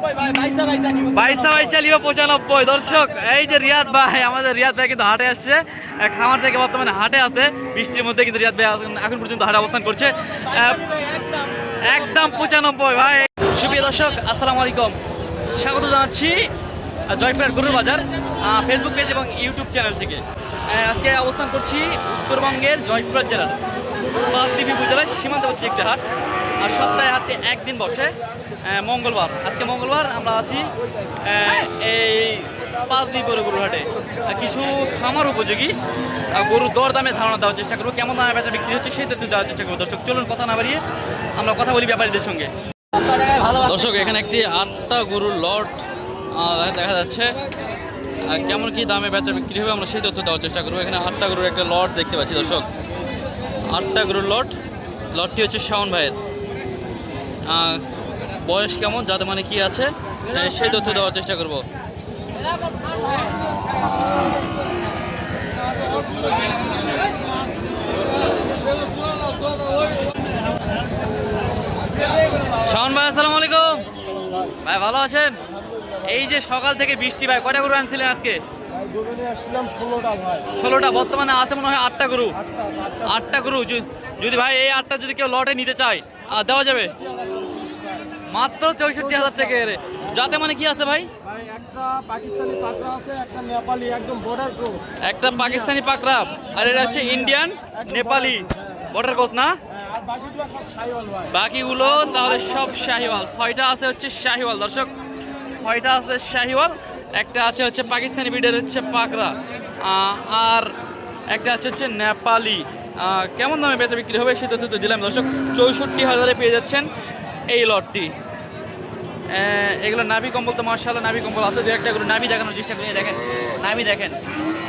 বাইশা বাইশা পঁচানব্বই। দর্শক এই যে রিয়াদ ভাই আমাদের রিয়াদ ভাই কিন্তু হাটে আসছে। খামার থেকে বর্তমানে হাটে আছে। বৃষ্টির মধ্যে কিন্তু রিয়াদ ভাই এখন- পর্যন্ত হাটে অবস্থান করছে। একদম পঁচানব্বই ভাই। সুপ্রিয় দর্শক আসসালামু আলাইকুম। স্বাগত জানাচ্ছি আহ, জয়পুরহাট গরুর বাজার ফেসবুক পেজ এবং ইউটিউব চ্যানেল থেকে। আজকে অবস্থান করছি উত্তরবঙ্গের জয়পুরহাট জেলার। পাঁচদ্বীপী উপজেলার সীমান্তবর্তী একটি হাট। আর সপ্তাহে হাটটি একদিন বসে মঙ্গলবার। আজকে মঙ্গলবার আমরা আছি এই পাঁচদ্বীপ গরু গরুর হাটে কিছু খামার উপযোগী গরুর দর দামে ধারণা দেওয়ার চেষ্টা করব। কেমন দামে বেচা বিক্রি হচ্ছে সেই তথ্য দেওয়ার চেষ্টা করব। দর্শক, চলুন কথা না বাড়িয়ে আমরা কথা বলি ব্যাপারীদের সঙ্গে। দর্শক, এখানে একটি আটটা গরুর লট দেখা যাচ্ছে। কেমন কি দামে বেচা বিক্রি হবে আমরা সেই তথ্য দেওয়ার চেষ্টা করব। এখানে আটটা গরুর একটা লট দেখতে পাচ্ছি দর্শক। আটটা গরুর লট, লটটি হচ্ছে শাওন ভাইয়ের। বয়স কেমন? যাতে মানে কি আছে? আহ, সেই তথ্য দেওয়ার চেষ্টা করব। শাওন ভাই আসসালামু আলাইকুম। ভাই ভালো আছেন? এই যে সকাল থেকে বৃষ্টি ভাই কয়টা গরু আনছিলেন আজকে? ষোলোটা বর্তমানে আছে মনে হয় আটটা গরু। আটটা গরু যদি- ভাই এই আটটা যদি কেউ লটে নিতে চায় দেওয়া যাবে? মাত্র চৌষট্টি হাজার টাকা এর যাতে মানে কি আছে ভাই? একটা পাকিস্তানি পাকড়া আছে একটা নেপালি একদম বর্ডার ক্রস একটা পাকিস্তানি পাকড়া। আর এটা হচ্ছে ইন্ডিয়ান। নেপালি। বর্ডার কোচ না? বাকিগুলো ভাই। বাকিগুলো তাহলে সব শাহিওয়াল। ছয়টা আছে হচ্ছে শাহিওয়াল। দর্শক ছয়টা আছে শাহিওয়াল। একটা আছে হচ্ছে পাকিস্তানি বিডের হচ্ছে পাকড়া। আর একটা আছে হচ্ছে নেপালি। কেমন দামে বেচা বিক্রি হবে সে তথ্য তো দিলাম। দর্শক চৌষট্টি হাজারে পেয়ে যাচ্ছেন। এই লটটি। এগুলো নাভি কম্বল তো মার্শাল্লাহ নাভি কম্বল আছে, দু একটা করে নাভি দেখানোর চেষ্টা করি দেখেন, নাভি দেখেন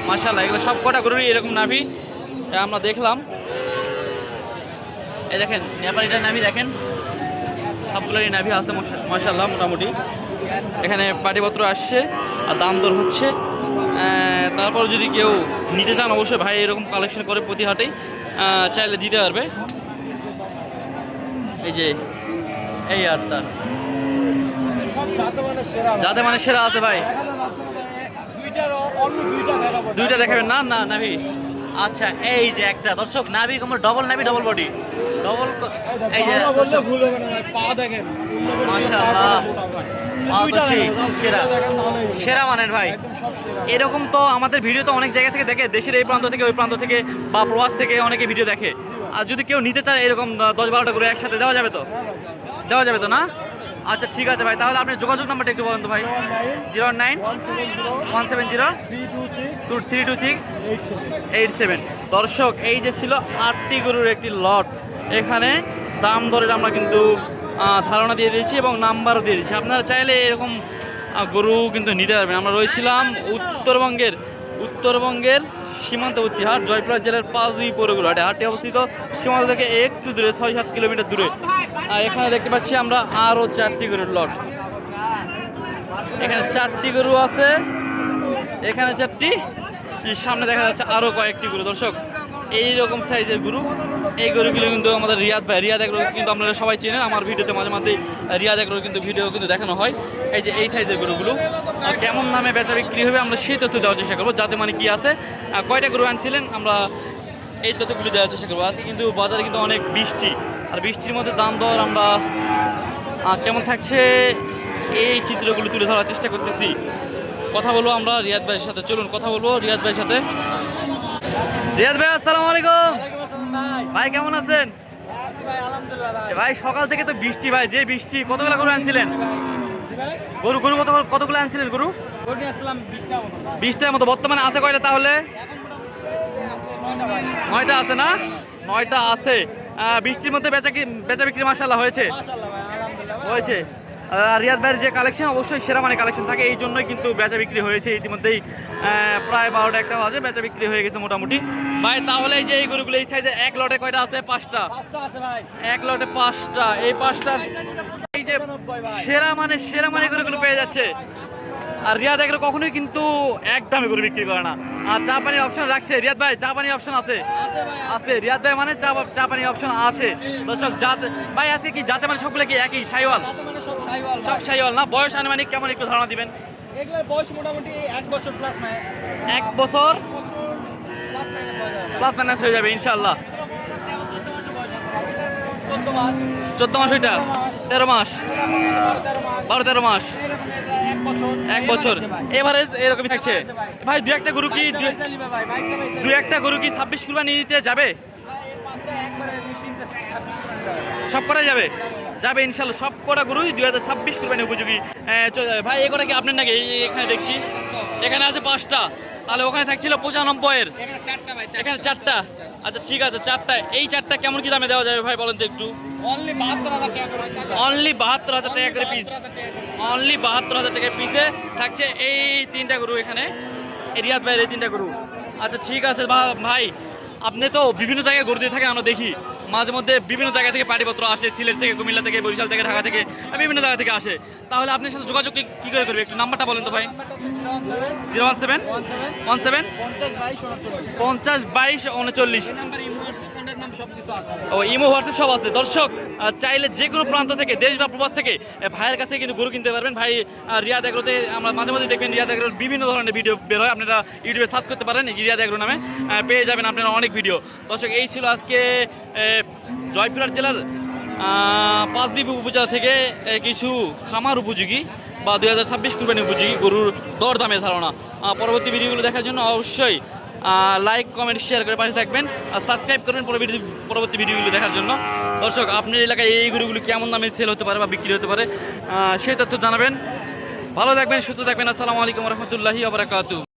মার্শাল্লাহ এগুলো সব কটা গরুরই এরকম নাভি আমরা দেখলাম। এই দেখেন নেপালিটার নাভি দেখেন, সবগুলোরই নাভি আছে মার্শাল্লাহ মোটামুটি। এখানে পাটিপত্র আসছে, আর দাম দর হচ্ছে। তারপর যদি কেউ নিতে চান, অবশ্যই ভাই এরকম কালেকশন করে প্রতি হাটেই চাইলে দিতে পারবে। এই যে এই আটটা যাতে মানে সেরা মানে সেরা আছে ভাই। দুইটা দেখাবো দেখাবেন না? না নাভি। আচ্ছা এই যে একটা। দর্শক নাভি কম ডবল নাভি ডবল বডি ডবল এই যে দর্শক। ভুল হবে না ভাই পা দেখেন। মাশাআল্লাহ। সেরা। মানের ভাই। এরকম তো আমাদের ভিডিও তো অনেক জায়গা থেকে দেখে দেশের এই প্রান্ত থেকে ওই প্রান্ত থেকে বা প্রবাস থেকে অনেকে ভিডিও দেখে। আর যদি কেউ নিতে চায় এরকম দশ বারোটা করে একসাথে, দেওয়া যাবে তো? দেওয়া যাবে তো না? আচ্ছা ঠিক আছে ভাই, তাহলে আপনি যোগাযোগ নাম্বারটা একটু বলুন তো ভাই। Zero nine one seven zero two three two six eight seven. দর্শক, এই যে ছিল আটটি গরুর একটি লট। এখানে দাম দরের আমরা কিন্তু ধারণা দিয়ে দিয়েছি এবং নাম্বারও দিয়ে দিয়েছি। আপনারা চাইলে এরকম গরু কিন্তু নিতে পারবেন। আমরা রয়েছিলাম উত্তরবঙ্গের উত্তরবঙ্গের সীমান্তবর্তী হাট জয়পুরহাট জেলার পাঁচই পৌরগুলো হাটে হাটটি অবস্থিত। সীমান্ত থেকে একটু দূরে, ছয় সাত কিলোমিটার দূরে। আর এখানে দেখতে পাচ্ছি আমরা আরও চারটি গরুর লট। এখানে চারটি গরু আছে। এখানে চারটি সামনে দেখা যাচ্ছে আরও কয়েকটি গরু। দর্শক এই রকম সাইজের গরু, এই গরুগুলো কিন্তু আমাদের রিয়াদ ভাই, রিয়াদ এগুলো কিন্তু আপনারা সবাই চেনেন। আমার ভিডিওতে মাঝে মাঝে রিয়াদ এগুলো কিন্তু ভিডিও কিন্তু দেখানো হয়। এই যে এই সাইজের গরুগুলো আর কেমন নামে বেচা বিক্রি হবে আমরা সেই তথ্য দেওয়ার চেষ্টা করব। যাতে মানে কি আছে? কয়টা গরু আনছিলেন? আমরা এই তথ্যগুলো দেওয়ার চেষ্টা করব। আজকে কিন্তু বাজারে কিন্তু অনেক বৃষ্টি। আর বৃষ্টির মধ্যে দাম দর আমরা কেমন থাকছে? এই চিত্রগুলো তুলে ধরার চেষ্টা করতেছি। কথা বলব আমরা রিয়াদ ভাইয়ের সাথে। চলুন কথা বলব রিয়াদ ভাইয়ের সাথে। রিয়াদ ভাই আসসালামু আলাইকুম। ভাই কেমন আছেন? ভাই সকাল থেকে তো বৃষ্টি ভাই। যে বৃষ্টি কতগুলো গরু আনছিলেন? গরু গরু কত কতগুলো আনছিলেন গরু? বিশটার মতো। বর্তমানে আছে কয়টা তাহলে? নয়টা আছে না? নয়টা আছে। বৃষ্টির মধ্যে বেচা কি বেচা বিক্রি মাসাল্লাহ হয়েছে? হয়েছে। রিয়াদ ভাইয়ের যে কালেকশন অবশ্যই সেরা মানে কালেকশন থাকে। এই জন্যই কিন্তু বেচা বিক্রি হয়েছে ইতিমধ্যেই প্রায় বারোটা একটা বাজে বেচা বিক্রি হয়ে গেছে মোটামুটি। ভাই তাহলে এই যে এই গরুগুলো এই সাইজে এক লটে কয়টা আছে? পাঁচটা। এক লটে পাঁচটা। এই পাঁচটা এই যে সেরা মানে সেরা মানে গরুগুলো পেয়ে যাচ্ছে। আর রিয়াদ এগুলো কখনোই কিন্তু এক দামে গরু বিক্রি করে না। আর চা পানির অপশন রাখছে। রিয়াদ ভাই চা পানির অপশন আছে। আছে রিয়াদ ভাই মানে চা চা পানির অপশন আছে। দর্শক জাত ভাই আজকে কি জাতে মানে সবগুলো কি একই? সাইওয়াল? মানে সব সাইওয়াল না? বয়স আনুমানিক কেমন একটু ধারণা দিবেন? এগুলোর বয়স মোটামুটি এক বছর প্লাস এক বছর প্লাস মাইনাস হয়ে যাবে। ইনশাল্লাহ তেরো চোদ্দ মাসে বয়স আছে চোদ্দ মাস ওইটা? তেরো মাস। বারো তেরো মাস। এক বছর। এভারেজ এরকমই থাকছে। ভাই দু একটা গরু কি দু- একটা গরু কি ছাব্বিশ কুরবানি দিতে যাবে। সব করা যাবে? যাবে ইনশাল্লাহ। সব কটা গরুই দুই হাজার ছাব্বিশ কুরবানি উপযোগী। এ, ভাই এ কটা কি আপনার নাকি? এখানে দেখছি। এখানে আছে পাঁচটা। তাহলে ওখানে থাকছিল পঁচানব্বইয়ের। এখানে চারটা এখানে চারটা। আচ্ছা ঠিক আছে চারটা। এই চারটা কেমন কি দামে দেওয়া যাবে ভাই বলেন তো একটু? অনলি বাহাত্তর হাজার টাকা করে পিস অনলি বাহাত্তর হাজার টাকা পিসে থাকছে এই তিনটা গরু এখানে। এই রিয়াদ ভাইয়ের এই তিনটা গরু। আচ্ছা ঠিক আছে ভাই আপনি তো বিভিন্ন জায়গায় গরু দিয়ে থাকে আমরা দেখি। মাঝে মধ্যে বিভিন্ন জায়গা থেকে পাটিপত্র আসে সিলেট থেকে কুমিল্লা থেকে বরিশাল থেকে ঢাকা থেকে বিভিন্ন জায়গা থেকে আসে। তাহলে আপনার সাথে যোগাযোগ কি- করে করবে একটু নাম্বারটা বলেন তো ভাই। Zero one seven? One seven. পঞ্চাশ বাইশ উনচল্লিশ। ইমো হোয়াটসঅ্যাপ সব আছে। দর্শক চাইলে যে কোনো প্রান্ত থেকে দেশ বা প্রবাস থেকে ভাইয়ের কাছে কিন্তু গরু কিনতে পারবেন। ভাই রিয়াদ এগ্রোতে আমরা মাঝে মাঝে দেখবেন রিয়াদ এগ্রোর বিভিন্ন ধরনের ভিডিও বের হয়। আপনারা ইউটিউবে সার্চ করতে পারেন রিয়াদ এগ্রো নামে। পেয়ে যাবেন আপনারা অনেক ভিডিও। দর্শক এই ছিল আজকে জয়পুরহাট জেলার আহ, পাঁচবিবি উপজেলা থেকে কিছু খামার উপযোগী বা দুই হাজার ছাব্বিশ কুরবানি উপযোগী গরুর দর দামের ধারণা পরবর্তী ভিডিওগুলো দেখার জন্য অবশ্যই লাইক কমেন্ট শেয়ার করে পাশে থাকবেন আর সাবস্ক্রাইব করবেন পরবর্তী পরবর্তী ভিডিওগুলো দেখার জন্য। দর্শক, আপনার এলাকায় এই গরুগুলো কেমন দামে সেল হতে পারে বা বিক্রি হতে পারে সেই তথ্য জানাবেন। ভালো থাকবেন, সুস্থ থাকবেন। আসসালামু আলাইকুম রহমতুল্লাহি